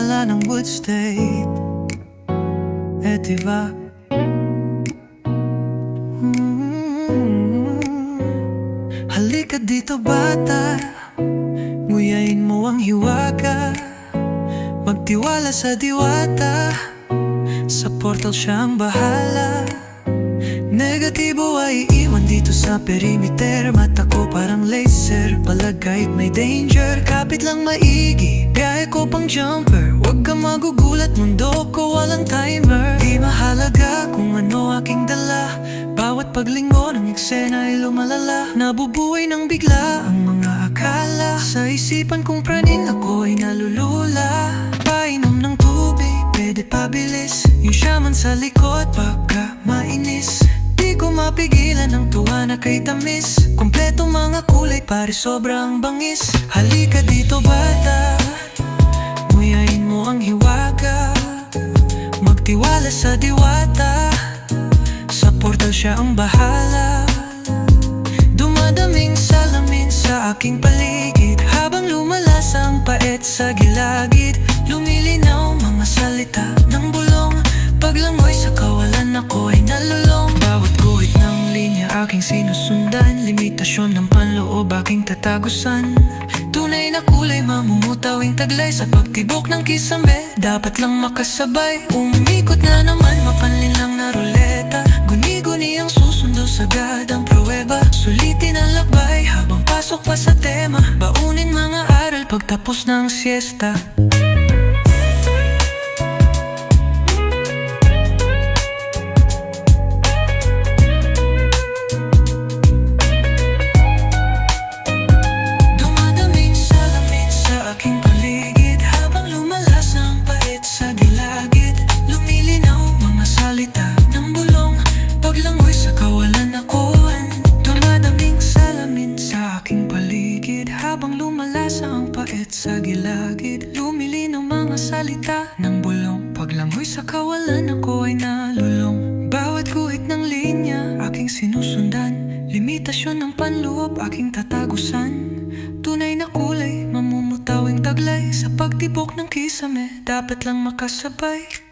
himala ng wood state. Eh diba? Halika dito bata. Nguyain mo ang hiwaga. Magtiwala sa diwata. Sa portal siya ang bahala. Negatibo ay iwan dito sa perimeter. Mata ko parang laser. Palagay may danger. Kapit lang maigi Biyahe ko pang jumper Huwag ka magugulat Mundo ko walang timer. Di mahalaga kung ano aking dala. Bawat paglingo ng eksena ay lumalala. Nabubuhay ng bigla ang mga akala. Sa isipan kong praning ako ay nalulula. Painom ng tubig, pwede pabilis Yung shaman sa likod, baka mainis. Di ko mapigilan ang tuwa na kay tamis. Kompleto mga kulay, pare sobrang bangis. Halika dito bata Portal siya ang bahala. Dumadaming salamin sa aking paligid. Habang lumalas ang paet sa gilagid Lumilinaw mga salita ng bulong. Paglangoy sa kawalan ako ay nalulong. Bawat guhit ng linya aking sinusundan. Limitasyon ng panloob aking tatagusan. Tunay na kulay mamumutawing taglay Sa pagtibok ng kisame. Dapat lang makasabay. Umikot na naman mapanlin lang na ang sagad ang pruweba. Sulitin ang lakbay habang pasok pa sa tema. Baunin mga aral pagtapos ng siesta sa gilagid. Lumilinaw mga salita ng bulong. Paglangoy sa kawalan ako ay nalulong. Bawat guhit ng linya aking sinusundan. Limitasyon ng panloob aking tatagusan. Tunay na kulay, mamumutawing taglay. Sa pagtibok ng kisame, dapat lang makasabay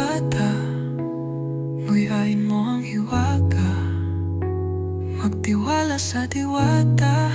bata Nguyain mo ang hiwaga. Magtiwala sa diwata